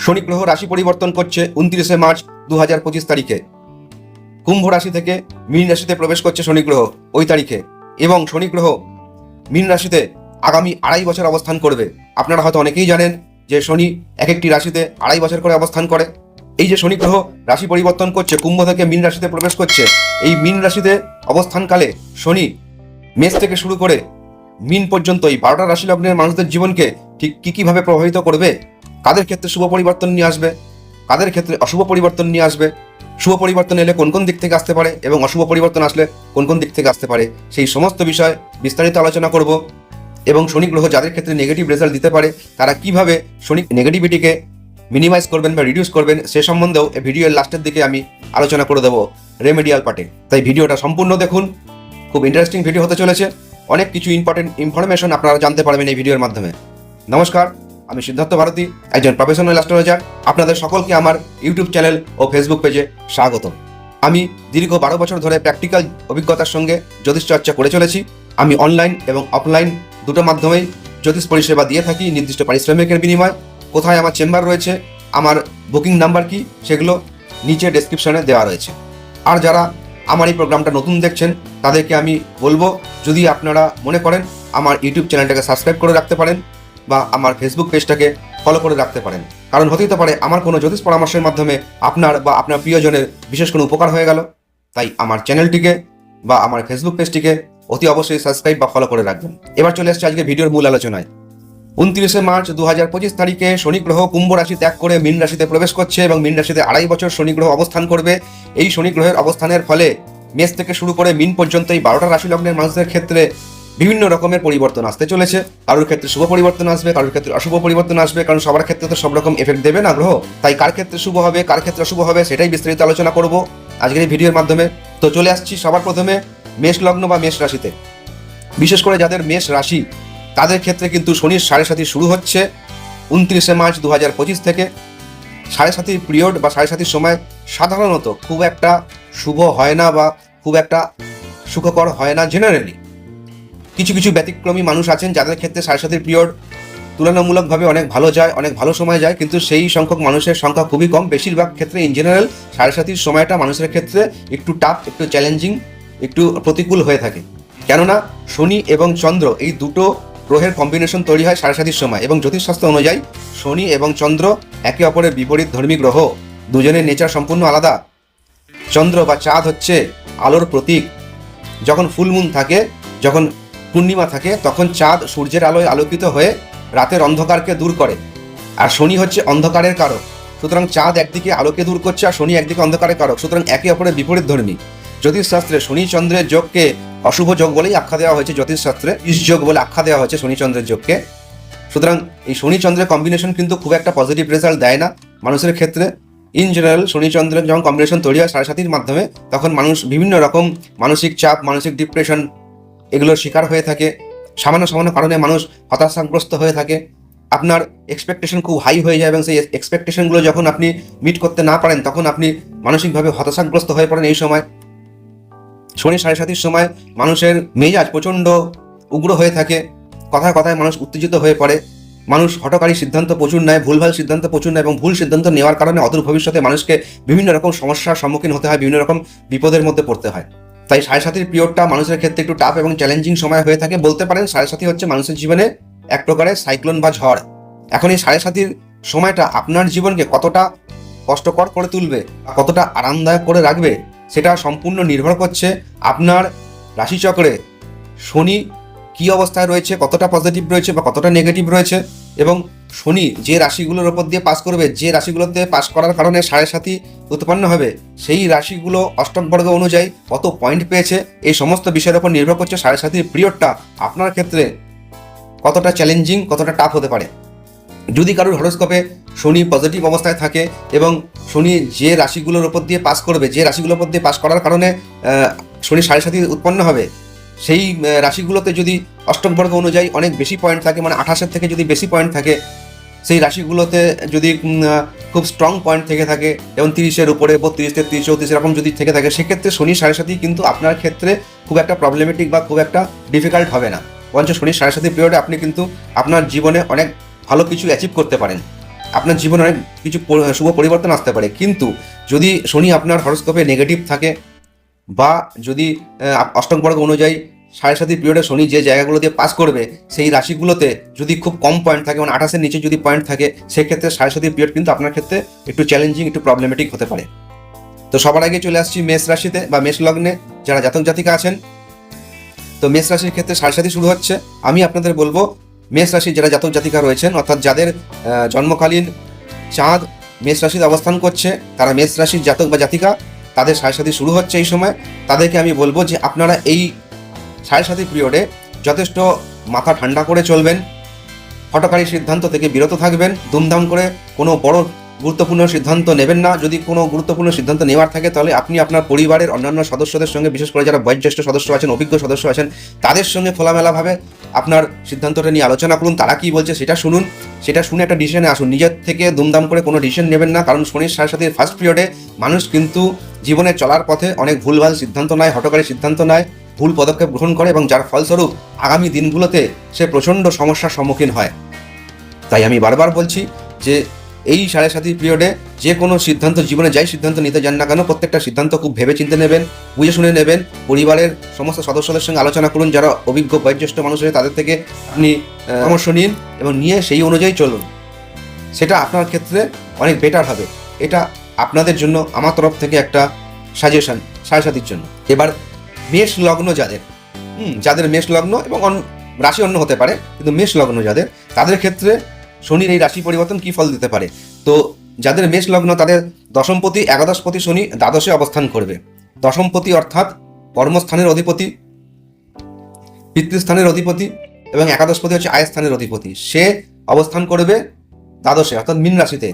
শনি গ্রহ রাশি পরিবর্তন করছে উনত্রিশে মার্চ দু হাজার পঁচিশ তারিখে। কুম্ভ রাশি থেকে মীন রাশিতে প্রবেশ করছে শনি গ্রহ ওই তারিখে এবং শনি গ্রহ মীন রাশিতে আগামী আড়াই বছর অবস্থান করবে। আপনারা হয়তো অনেকেই জানেন যে শনি এক একটি রাশিতে আড়াই বছর করে অবস্থান করে। এই যে শনি গ্রহ রাশি পরিবর্তন করছে, কুম্ভ থেকে মীন রাশিতে প্রবেশ করছে, এই মীন রাশিতে অবস্থানকালে শনি মেষ থেকে শুরু করে মিন পর্যন্ত এই বারোটা রাশি লগ্নের মানুষদের জীবনকে ঠিক কী কীভাবে প্রভাবিত করবে কাদের ক্ষেত্রে শুভ পরিবর্তন নিয়ে আসবে? কাদের ক্ষেত্রে অশুভ পরিবর্তন নিয়ে আসবে? শুভ পরিবর্তন এলে কোন কোন দিক থেকে আসতে পারে এবং অশুভ পরিবর্তন আসলে কোন কোন দিক থেকে আসতে পারে? সেই সমস্ত বিষয় বিস্তারিত আলোচনা করব। এবং শনি গ্রহ যাদের ক্ষেত্রে নেগেটিভ রেজাল্ট দিতে পারে, তারা কীভাবে শনি নেগেটিভিটিকে মিনিমাইজ করবেন বা রিডিউস করবেন সে সম্বন্ধেও এই ভিডিওর লাস্টের দিকে আমি আলোচনা করে দেবো রেমেডিয়াল পার্টে তাই ভিডিওটা সম্পূর্ণ দেখুন। খুব ইন্টারেস্টিং ভিডিও হতে চলেছে। অনেক কিছু ইম্পর্টেন্ট ইনফরমেশন আপনারা জানতে পারবেন এই ভিডিওর মাধ্যমে। নমস্কার। আমি সিদ্ধার্থ ভারতী, একজন প্রফেশনাল অ্যাস্ট্রোলজার আপনাদের সকলকে আমার ইউটিউব চ্যানেল ও ফেসবুক পেজে স্বাগত আমি দীর্ঘ বারো বছর ধরে প্র্যাকটিক্যাল অভিজ্ঞতার সঙ্গে জ্যোতিষ চর্চা করে চলেছি। আমি অনলাইন এবং অফলাইন দুটো মাধ্যমেই জ্যোতিষ পরিষেবা দিয়ে থাকি নির্দিষ্ট পারিশ্রমিকের বিনিময়। কোথায় আমার চেম্বার রয়েছে, আমার বুকিং নাম্বার কি, সেগুলো নিচে ডেসক্রিপশনে দেওয়া রয়েছে। আর যারা আমার এই প্রোগ্রামটা নতুন দেখছেন, তাদেরকে আমি বলব, যদি আপনারা মনে করেন, আমার ইউটিউব চ্যানেলটাকে সাবস্ক্রাইব করে রাখতে পারেন। বা আমার ফেসবুক পেজটাকে ফলো করে রাখতে পারেন। কারণ হতেই তো পারে আমার কোনো জ্যোতিষ পরামর্শের মাধ্যমে আপনার বা আপনার প্রিয়জনের বিশেষ কোনো উপকার হয়ে গেল। তাই আমার চ্যানেলটিকে বা আমার ফেসবুক পেজটিকে অতি অবশ্যই সাবস্ক্রাইব বা ফলো করে রাখবেন। এবার চলে আসছে আজকে ভিডিওর মূল আলোচনায়। উনত্রিশে মার্চ দু হাজার পঁচিশ তারিখে শনি গ্রহ কুম্ভ রাশি ত্যাগ করে মীন রাশিতে প্রবেশ করছে এবং মীন রাশিতে আড়াই বছর শনি গ্রহ অবস্থান করবে। এই শনি গ্রহের অবস্থানের ফলে মেষ থেকে শুরু করে মিন পর্যন্ত এই বারোটা রাশি লগ্নের মানুষদের ক্ষেত্রে বিভিন্ন রকমের পরিবর্তন আসতে চলেছে। কারোর ক্ষেত্রে শুভ পরিবর্তন আসবে, কারোর ক্ষেত্রে অশুভ পরিবর্তন আসবে, কারণ সবার ক্ষেত্রে তো সব রকম এফেক্ট দেবে না গ্রহ। তাই কার ক্ষেত্রে শুভ হবে, কার ক্ষেত্রে অশুভ হবে, সেটাই বিস্তারিত আলোচনা করব আজকের এই ভিডিওর মাধ্যমে। তো চলে আসছি সবার প্রথমে মেষ লগ্ন বা মেষ রাশিতে। বিশেষ করে যাদের মেষ রাশি, তাদের ক্ষেত্রে কিন্তু শনির সাড়ে সাথী শুরু হচ্ছে উনত্রিশে মার্চ দু হাজার পঁচিশ থেকে। সাড়ে সাথীর পিরিয়ড বা সাড়ে সাথীর সময় সাধারণত খুব একটা শুভ হয় না বা খুব একটা সুখকর হয় না জেনারেলি কিছু কিছু ব্যতিক্রমী মানুষ আছেন যাদের ক্ষেত্রে সাড়ে সাথীর পিরিয়ড তুলনামূলকভাবে অনেক ভালো যায়, অনেক ভালো সময় যায়, কিন্তু সেই সংখ্যক মানুষের সংখ্যা খুবই কম। বেশিরভাগ ক্ষেত্রে ইন জেনারেল সাড়ে সাথীর সময়টা মানুষের ক্ষেত্রে একটু টাফ একটু চ্যালেঞ্জিং একটু প্রতিকূল হয়ে থাকে। কেননা শনি এবং চন্দ্র এই দুটো গ্রহের কম্বিনেশন তৈরি হয় সাড়ে সাতির সময় এবং জ্যোতিষশাস্ত্র অনুযায়ী শনি এবং চন্দ্র একে অপরের বিপরীত ধর্মী গ্রহ, দুজনের নেচার সম্পূর্ণ আলাদা। চন্দ্র বা চাঁদ হচ্ছে আলোর প্রতীক। যখন ফুলমুন থাকে, যখন পূর্ণিমা থাকে, তখন চাঁদ সূর্যের আলোয় আলোকিত হয়ে রাতের অন্ধকারকে দূর করে। আর শনি হচ্ছে অন্ধকারের কারক। সুতরাং চাঁদ একদিকে আলোকে দূর করছে আর শনি একদিকে অন্ধকারের কারক। সুতরাং একে অপরের বিপরীত ধর্মী। জ্যোতিষশাস্ত্রে শনি চন্দ্রের যোগকে অশুভ যোগ বলেই আখ্যা দেওয়া হয়েছে। জ্যোতিষশাস্ত্রে ইস যোগ বলে আখ্যা দেওয়া হয়েছে শনি চন্দ্রের যোগকে। সুতরাং এই শনি চন্দ্রের কম্বিনেশন কিন্তু খুব একটা পজিটিভ রেজাল্ট দেয় না মানুষের ক্ষেত্রে। ইন জেনারেল শনি চন্দ্রের যখন কম্বিনেশন তৈরি হয় সাড়ে সাতির মাধ্যমে, তখন মানুষ বিভিন্ন রকম মানসিক চাপ, মানসিক ডিপ্রেশন এগুলোর শিকার হয়ে থাকে। সামান্য সামান্য কারণে মানুষ হতাশাগ্রস্ত হয়ে থাকে। আপনার এক্সপেকটেশন খুব হাই হয়ে যায় এবং সেই এক্সপেকটেশনগুলো যখন আপনি মিট করতে না পারেন, তখন আপনি মানসিকভাবে হতাশাগ্রস্ত হয়ে পড়েন এই সময়। শনি সাড়ে সাতির সময় মানুষের মেজাজ প্রচণ্ড উগ্র হয়ে থাকে। কথায় কথায় মানুষ উত্তেজিত হয়ে পড়ে। মানুষ হটকারী সিদ্ধান্ত প্রচুর নেয়, ভুলভাল সিদ্ধান্ত প্রচুর নেয় এবং ভুল সিদ্ধান্ত নেওয়ার কারণে অদূর ভবিষ্যতে মানুষকে বিভিন্ন রকম সমস্যার সম্মুখীন হতে হয়, বিভিন্ন রকম বিপদের মধ্যে পড়তে হয়। তাই সাড়ে সাতির পিরিয়ডটা মানুষের ক্ষেত্রে একটু টাফ এবং চ্যালেঞ্জিং সময় হয়ে থাকে। বলতে পারেন সাড়ে সাথী হচ্ছে মানুষের জীবনে এক প্রকারের সাইক্লোন বা ঝড়। এখন এই সাড়ে সাতির সময়টা আপনার জীবনকে কতটা কষ্টকর করে তুলবে কতটা আরামদায়ক করে রাখবে, সেটা সম্পূর্ণ নির্ভর করছে আপনার রাশিচক্রে শনি কি অবস্থায় রয়েছে, কতটা পজিটিভ রয়েছে বা কতটা নেগেটিভ রয়েছে। এবং শনি যে রাশিগুলোর ওপর দিয়ে পাস করবে, যে রাশিগুলোতে পাস করার কারণে সাড়ে সাথী উৎপন্ন হবে, সেই রাশিগুলো অষ্টম বর্গ অনুযায়ী কত পয়েন্ট পেয়েছে, এই সমস্ত বিষয়ের ওপর নির্ভর করছে সাড়ে সাতির পিরিয়ডটা আপনার ক্ষেত্রে কতটা চ্যালেঞ্জিং কতটা টাফ হতে পারে। যদি কারোর হরস্কোপে শনি পজিটিভ অবস্থায় থাকে এবং শনি যে রাশিগুলোর ওপর দিয়ে পাস করবে, যে রাশিগুলোর ওপর দিয়ে পাস করার কারণে শনি সাড়ে সাথী উৎপন্ন হবে সেই রাশিগুলোতে যদি অষ্টম বর্গ অনুযায়ী অনেক বেশি পয়েন্ট থাকে মানে আঠাশের থেকে যদি বেশি পয়েন্ট থাকে, সেই রাশিগুলোতে যদি খুব স্ট্রং পয়েন্ট থেকে থাকে, যেমন তিরিশের উপরে, বত্রিশ, তেত্রিশ, চৌত্রিশ, এরকম যদি থেকে থাকে, সেক্ষেত্রে শনি সাড়ে সাথী কিন্তু আপনার ক্ষেত্রে খুব একটা প্রবলেমেটিক বা খুব একটা ডিফিকাল্ট হবে না। বরঞ্চ শনি সাড়ে সাথী পিরিয়ডে আপনি কিন্তু আপনার জীবনে অনেক ভালো কিছু অ্যাচিভ করতে পারেন। আপনার জীবনে অনেক কিছু শুভ পরিবর্তন আসতে পারে। কিন্তু যদি শনি আপনার হরস্কোপে নেগেটিভ থাকে বা যদি অষ্টম বর্গ অনুযায়ী সাড়ে সাতি পিরিয়ডে শনি যে জায়গাগুলো দিয়ে পাস করবে, সেই রাশিগুলোতে যদি খুব কম পয়েন্ট থাকে মানে আঠাশের নিচে যদি পয়েন্ট থাকে, সেক্ষেত্রে সাড়ে সাতি পিরিয়ড কিন্তু আপনার ক্ষেত্রে একটু চ্যালেঞ্জিং একটু প্রবলেমেটিক হতে পারে। তো সবার আগে চলে আসছি মেষ রাশিতে বা মেষ লগ্নে, যারা জাতক জাতিকা আছেন। তো মেষ রাশির ক্ষেত্রে সাড়ে সাতি শুরু হচ্ছে। আমি আপনাদের বলব, মেষ রাশির যারা জাতক জাতিকা রয়েছেন, অর্থাৎ যাদের জন্মকালীন চাঁদ মেষ রাশিতে অবস্থান করছে, তারা মেষ রাশির জাতক বা জাতিকা তাদের সাড়ে সাথী শুরু হচ্ছে এই সময়, তাদেরকে আমি বলব যে আপনারা এই সাড়ে সাথী পিরিয়ডে যথেষ্ট মাথা ঠান্ডা করে চলবেন হটকারী সিদ্ধান্ত থেকে বিরত থাকবেন দুমদাম করে কোনো বড় গুরুত্বপূর্ণ সিদ্ধান্ত নেবেন না। যদি কোনো গুরুত্বপূর্ণ সিদ্ধান্ত নেওয়ার থাকে, তাহলে আপনি আপনার পরিবারের অন্যান্য সদস্যদের সঙ্গে, বিশেষ করে যারা বয়োজ্যেষ্ঠ সদস্য আছেন, অভিজ্ঞ সদস্য আছেন, তাদের সঙ্গে খোলামেলাভাবে আপনার সিদ্ধান্তটা নিয়ে আলোচনা করুন। তারা কি বলছে সেটা শুনুন। সেটা শুনে একটা ডিসিশনে আসুন। নিজের থেকে দুমদাম করে কোনো ডিসিশন নেবেন না। কারণ শনির সাথে সাথে ফার্স্ট পিরিয়ডে মানুষ কিন্তু জীবনে চলার পথে অনেক ভুলভাল সিদ্ধান্ত নেয়, হটকারী সিদ্ধান্ত নেয়, ভুল পদক্ষেপ গ্রহণ করে এবং যার ফলস্বরূপ আগামী দিনগুলোতে সে প্রচণ্ড সমস্যার সম্মুখীন হয়। তাই আমি বারবার বলছি যে এই সাড়ে সাতি পিরিয়ডে যে কোনো সিদ্ধান্ত, জীবনে যাই সিদ্ধান্ত নিতে যান না কেন, প্রত্যেকটা সিদ্ধান্ত খুব ভেবে চিন্তে নেবেন, বুঝে শুনে নেবেন, পরিবারের সমস্ত সদস্যদের সঙ্গে আলোচনা করুন, যারা অভিজ্ঞ বয়োজ্যেষ্ঠ মানুষ আছে তাদের থেকে আপনি পরামর্শ নিন এবং নিয়ে সেই অনুযায়ী চলুন। সেটা আপনার ক্ষেত্রে অনেক বেটার হবে। এটা আপনাদের জন্য আমার তরফ থেকে একটা সাজেশন সাড়ে সাতির জন্য। এবার মেষ লগ্ন যাদের, হুম, যাদের মেষ লগ্ন এবং রাশি অন্য হতে পারে, কিন্তু মেষ লগ্ন যাদের, তাদের ক্ষেত্রে শনির এই রাশি পরিবর্তন কি ফল দিতে পারে? তো যাদের মেষ লগ্ন তাদের দশমপতি, একাদশপতি শনি দ্বাদশে অবস্থান করবে। দশমপতি অর্থাৎ কর্মস্থানের অধিপতি, পিতৃস্থানের অধিপতি এবং একাদশপতি হচ্ছে আয়স্থানের অধিপতি। সে অবস্থান করবে দ্বাদশে, অর্থাৎ মীন রাশিতে।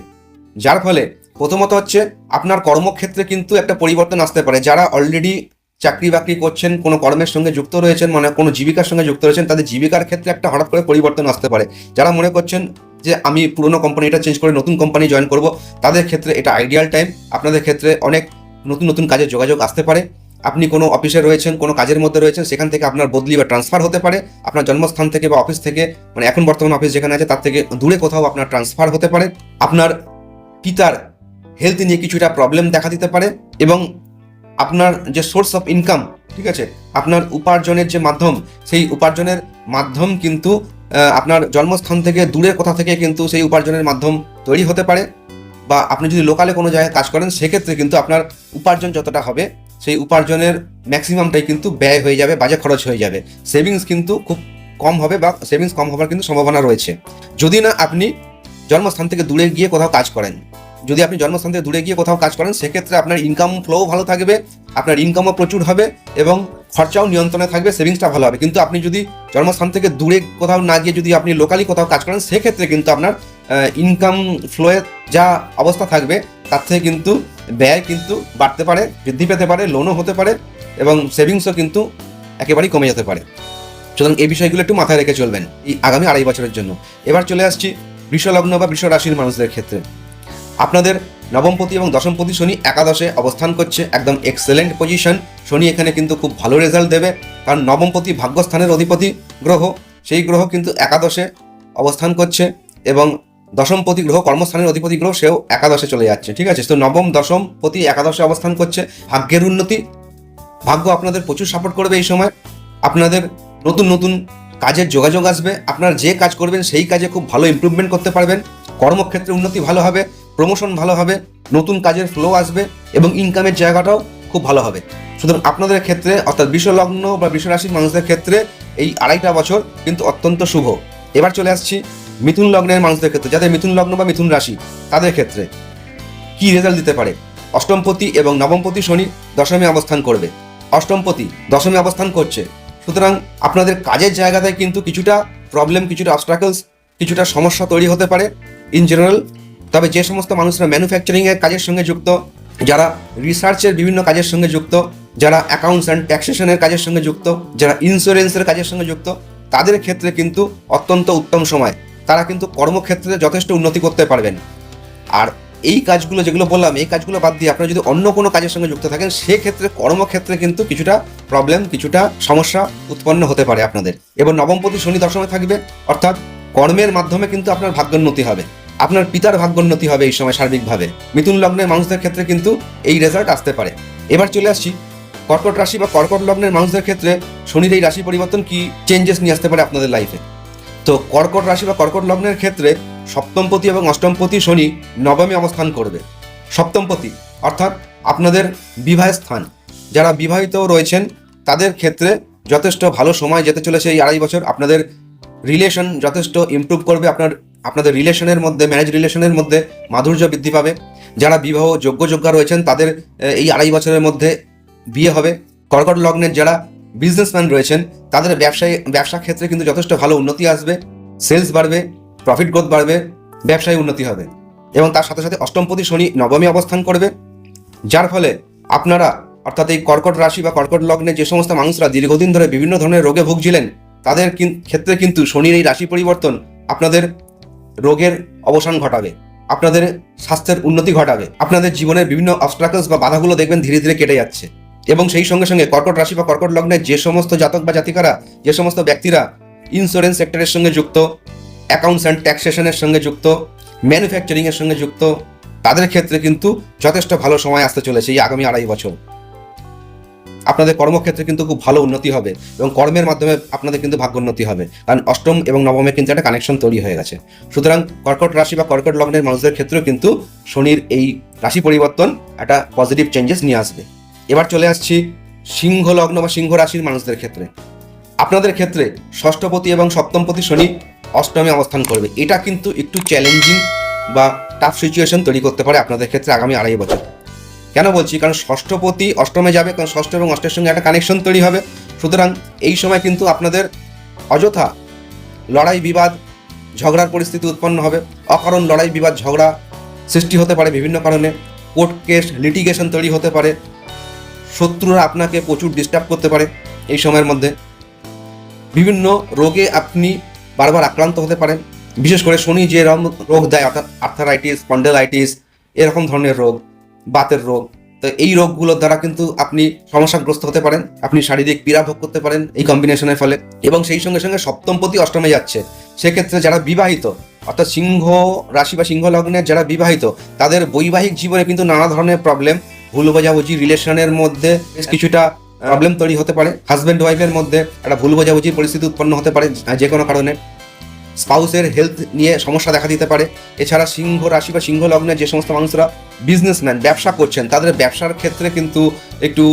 যার ফলে প্রথমত হচ্ছে আপনার কর্মক্ষেত্রে কিন্তু একটা পরিবর্তন আসতে পারে। যারা অলরেডি চাকরি বাকরি করছেন, কোনো কর্মের সঙ্গে যুক্ত রয়েছেন মানে কোনো জীবিকার সঙ্গে যুক্ত রয়েছেন, তাদের জীবিকার ক্ষেত্রে একটা হঠাৎ করে পরিবর্তন আসতে পারে। যারা মনে করছেন যে আমি পুরনো কোম্পানিটা চেঞ্জ করে নতুন কোম্পানি জয়েন করব, তাদের ক্ষেত্রে এটা আইডিয়াল টাইম আপনাদের ক্ষেত্রে অনেক নতুন নতুন কাজের যোগাযোগ আসতে পারে। আপনি কোনো অফিসে রয়েছেন, কোনো কাজের মধ্যে রয়েছেন, সেখান থেকে আপনার বদলি বা ট্রান্সফার হতে পারে। আপনার জন্মস্থান থেকে বা অফিস থেকে মানে এখন বর্তমান অফিস যেখানে আছে, তার থেকে দূরে কোথাও আপনার ট্রান্সফার হতে পারে। আপনার পিতার হেলথ নিয়ে কিছুটা প্রবলেম দেখা দিতে পারে এবং আপনার যে সোর্স অফ ইনকাম ঠিক আছে? আপনার উপার্জনের যে মাধ্যম, সেই উপার্জনের মাধ্যম কিন্তু আপনার জন্মস্থান থেকে দূরের কোথা থেকে কিন্তু সেই উপার্জনের মাধ্যম তৈরি হতে পারে বা আপনি যদি লোকালে কোনো জায়গায় কাজ করেন, সেক্ষেত্রে কিন্তু আপনার উপার্জন যতটা হবে, সেই উপার্জনের ম্যাক্সিমামটাই কিন্তু ব্যয় হয়ে যাবে, বাজে খরচ হয়ে যাবে। সেভিংস কিন্তু খুব কম হবে বা সেভিংস কম হবার কিন্তু সম্ভাবনা রয়েছে। যদি না আপনি জন্মস্থান থেকে দূরে গিয়ে কোথাও কাজ করেন যদি আপনি জন্মস্থান থেকে দূরে গিয়ে কোথাও কাজ করেন, সেক্ষেত্রে আপনার ইনকাম ফ্লোও ভালো থাকবে, আপনার ইনকামও প্রচুর হবে এবং খরচাও নিয়ন্ত্রণে থাকবে সেভিংসটা ভালো হবে। কিন্তু আপনি যদি জন্মস্থান থেকে দূরে কোথাও না গিয়ে যদি আপনি লোকালি কোথাও কাজ করেন, সেক্ষেত্রে কিন্তু আপনার ইনকাম ফ্লোয়ের যা অবস্থা থাকবে, তার থেকে কিন্তু ব্যয় কিন্তু বাড়তে পারে, বৃদ্ধি পেতে পারে লোনও হতে পারে এবং সেভিংসও কিন্তু একেবারেই কমে যেতে পারে। সুতরাং এই বিষয়গুলো একটু মাথায় রেখে চলবেন এই আগামী আড়াই বছরের জন্য। এবার চলে আসছি বৃষলগ্ন বা বৃষ রাশির মানুষদের ক্ষেত্রে। আপনাদের নবমপতি এবং দশমপতি শনি একাদশে অবস্থান করছে, একদম এক্সেলেন্ট পজিশন শনি এখানে কিন্তু খুব ভালো রেজাল্ট দেবে, কারণ নবমপতি ভাগ্যস্থানের অধিপতি গ্রহ, সেই গ্রহ কিন্তু একাদশে অবস্থান করছে এবং দশমপতি গ্রহ, কর্মস্থানের অধিপতি গ্রহ, সেও একাদশে চলে যাচ্ছে, ঠিক আছে? তো নবম দশম পতি একাদশে অবস্থান করছে, ভাগ্যের উন্নতি। ভাগ্য আপনাদের প্রচুর সাপোর্ট করবে এই সময়। আপনাদের নতুন নতুন কাজের যোগাযোগ আসবে। আপনারা যে কাজ করবেন, সেই কাজে খুব ভালো ইমপ্রুভমেন্ট করতে পারবেন। কর্মক্ষেত্রে উন্নতি ভালো হবে। প্রমোশন ভালো হবে, নতুন কাজের ফ্লো আসবে এবং ইনকামের জায়গাটাও খুব ভালো হবে। সুতরাং আপনাদের ক্ষেত্রে, অর্থাৎ বিশ্বলগ্ন বা বিশ্বরাশির মানুষদের ক্ষেত্রে এই আড়াইটা বছর কিন্তু অত্যন্ত শুভ। এবার চলে আসছি মিথুন লগ্নের মানুষদের ক্ষেত্রে, যাদের মিথুন লগ্ন বা মিথুন রাশি, তাদের ক্ষেত্রে কি রেজাল্ট দিতে পারে? অষ্টমপতি এবং নবমপতি শনি দশমে অবস্থান করবে। অষ্টমপতি দশমে অবস্থান করছে। সুতরাং আপনাদের কাজের জায়গাতে কিন্তু কিছুটা প্রবলেম কিছুটা অবস্ট্রাকলস কিছুটা সমস্যা তৈরি হতে পারে। ইন জেনারেল তবে যে সমস্ত মানুষরা ম্যানুফ্যাকচারিংয়ের কাজের সঙ্গে যুক্ত, যারা রিসার্চের বিভিন্ন কাজের সঙ্গে যুক্ত, যারা অ্যাকাউন্টস অ্যান্ড ট্যাক্সেশনের কাজের সঙ্গে যুক্ত, যারা ইন্স্যুরেন্সের কাজের সঙ্গে যুক্ত, তাদের ক্ষেত্রে কিন্তু অত্যন্ত উত্তম সময়। তারা কিন্তু কর্মক্ষেত্রে যথেষ্ট উন্নতি করতে পারবেন। আর এই কাজগুলো যেগুলো বললাম, এই কাজগুলো বাদ দিয়ে আপনারা যদি অন্য কোনো কাজের সঙ্গে যুক্ত থাকেন, সেক্ষেত্রে কর্মক্ষেত্রে কিন্তু কিছুটা প্রবলেম কিছুটা সমস্যা উৎপন্ন হতে পারে আপনাদের। এবং নবমপতি শনি দশমে থাকবে, অর্থাৎ কর্মের মাধ্যমে কিন্তু আপনার ভাগ্যোন্নতি হবে। আপনার পিতার ভাগ্যোন্নতি হবে এই সময় সার্বিকভাবে। মিথুন লগ্নের মানুষদের ক্ষেত্রে কিন্তু এই রেজাল্ট আসতে পারে। এবার চলে আসছি, কর্কট রাশি বা কর্কট লগ্নের মানুষদের ক্ষেত্রে শনির এই রাশি পরিবর্তন কি চেঞ্জেস নিয়ে আসতে পারে আপনাদের লাইফে তো কর্কট রাশি বা কর্কট লগ্নের ক্ষেত্রে সপ্তমপতি এবং অষ্টমপতি শনি নবমে অবস্থান করবে। সপ্তমপতি, অর্থাৎ আপনাদের বিবাহের স্থান। যারা বিবাহিত রয়েছেন, তাদের ক্ষেত্রে যথেষ্ট ভালো সময় যেতে চলেছে এই আড়াই বছর। আপনাদের রিলেশন যথেষ্ট ইমপ্রুভ করবে, আপনার আপনাদের রিলেশনের মধ্যে ম্যারেজ রিলেশনের মধ্যে মাধুর্য বৃদ্ধি পাবে। যারা বিবাহ যোগ্য যোগ্যা রয়েছেন, তাদের এই আড়াই বছরের মধ্যে বিয়ে হবে। কর্কট লগ্নের যারা বিজনেসম্যান রয়েছেন, তাদের ব্যবসায়ী, ব্যবসা ক্ষেত্রে কিন্তু যথেষ্ট ভালো উন্নতি আসবে। সেলস বাড়বে প্রফিট গ্রোথ বাড়বে, ব্যবসায় উন্নতি হবে। এবং তার সাথে সাথে অষ্টমপতি শনি নবমী অবস্থান করবে। যার ফলে আপনারা, অর্থাৎ এই কর্কট রাশি বা কর্কট লগ্নে যে সমস্ত মানুষরা দীর্ঘদিন ধরে বিভিন্ন ধরনের রোগে ভুগছিলেন, তাদের ক্ষেত্রে কিন্তু শনির এই রাশি পরিবর্তন আপনাদের রোগের অবসান ঘটাবে, আপনাদের স্বাস্থ্যের উন্নতি ঘটাবে, আপনাদের জীবনের বিভিন্ন অবস্ট্রাকলস বা বাধাগুলো দেখবেন ধীরে ধীরে কেটে যাচ্ছে। এবং সেই সঙ্গে সঙ্গে কর্কট রাশি বা কর্কট লগ্নে যে সমস্ত জাতক বা জাতিকারা, যে সমস্ত ব্যক্তিরা ইন্স্যুরেন্স সেক্টরের সঙ্গে যুক্ত অ্যাকাউন্টস অ্যান্ড ট্যাক্সেশনের সঙ্গে যুক্ত ম্যানুফ্যাকচারিংয়ের সঙ্গে যুক্ত, তাদের ক্ষেত্রে কিন্তু যথেষ্ট ভালো সময় আসতে চলেছে এই আগামী আড়াই বছর। আপনাদের কর্মক্ষেত্রে কিন্তু খুব ভালো উন্নতি হবে এবং কর্মের মাধ্যমে আপনাদের কিন্তু ভাগ্যোন্নতি হবে। কারণ অষ্টম এবং নবমে কিন্তু একটা কানেকশন তৈরি হয়ে গেছে। সুতরাং কর্কট রাশি বা কর্কট লগ্নের মানুষদের ক্ষেত্রেও কিন্তু শনির এই রাশি পরিবর্তন একটা পজিটিভ চেঞ্জেস নিয়ে আসবে। এবার চলে আসছি সিংহ লগ্ন বা সিংহ রাশির মানুষদের ক্ষেত্রে। আপনাদের ক্ষেত্রে ষষ্ঠপতি এবং সপ্তমপতি শনি অষ্টমে অবস্থান করবে। এটা কিন্তু একটু চ্যালেঞ্জিং বা টাফ সিচুয়েশন তৈরি করতে পারে আপনাদের ক্ষেত্রে আগামী আড়াই বছর। কেন বলছি? কারণ ষষ্ঠপতি অষ্টমে যাবে, কারণ ষষ্ঠ এবং অষ্টের সঙ্গে একটা কানেকশন তৈরি হবে। সুতরাং এই সময় কিন্তু আপনাদের অযথা লড়াই, বিবাদ, ঝগড়ার পরিস্থিতি উৎপন্ন হবে। অকারণ লড়াই, বিবাদ, ঝগড়া সৃষ্টি হতে পারে বিভিন্ন কারণে। কোর্ট কেস লিটিগেশন তৈরি হতে পারে। শত্রুরা আপনাকে প্রচুর ডিস্টার্ব করতে পারে এই সময়ের মধ্যে। বিভিন্ন রোগে আপনি বারবার আক্রান্ত হতে পারেন। বিশেষ করে শনি যে রোগ দেয়, অর্থাৎ আর্থারাইটিস স্পন্ডেলাইটিস এরকম ধরনের রোগ। বাতের রোগ। তো এই রোগগুলোর দ্বারা কিন্তু আপনি সমস্যাগ্রস্ত হতে পারেন, আপনি শারীরিক পীড়া ভোগ করতে পারেন এই কম্বিনেশনের ফলে। এবং সেই সঙ্গে সঙ্গে সপ্তমপতি অষ্টমে যাচ্ছে। সেক্ষেত্রে যারা বিবাহিত, অর্থাৎ সিংহ রাশি বা সিংহ লগ্নের যারা বিবাহিত, তাদের বৈবাহিক জীবনে কিন্তু নানা ধরনের প্রবলেম ভুল বোঝাবুঝি রিলেশনের মধ্যে কিছুটা প্রবলেম তৈরি হতে পারে। হাজব্যান্ড ওয়াইফের মধ্যে একটা ভুল বোঝাবুঝির পরিস্থিতি উৎপন্ন হতে পারে, যে কোনো কারণে। স্পাউসের হেলথ নিয়ে সমস্যা দেখা দিতে পারে। এছাড়া সিংহ রাশি বা সিংহ লগ্নে যে সমস্ত মানুষরা বিজনেসম্যান ব্যবসা করছেন, তাদের ব্যবসার ক্ষেত্রে কিন্তু একটু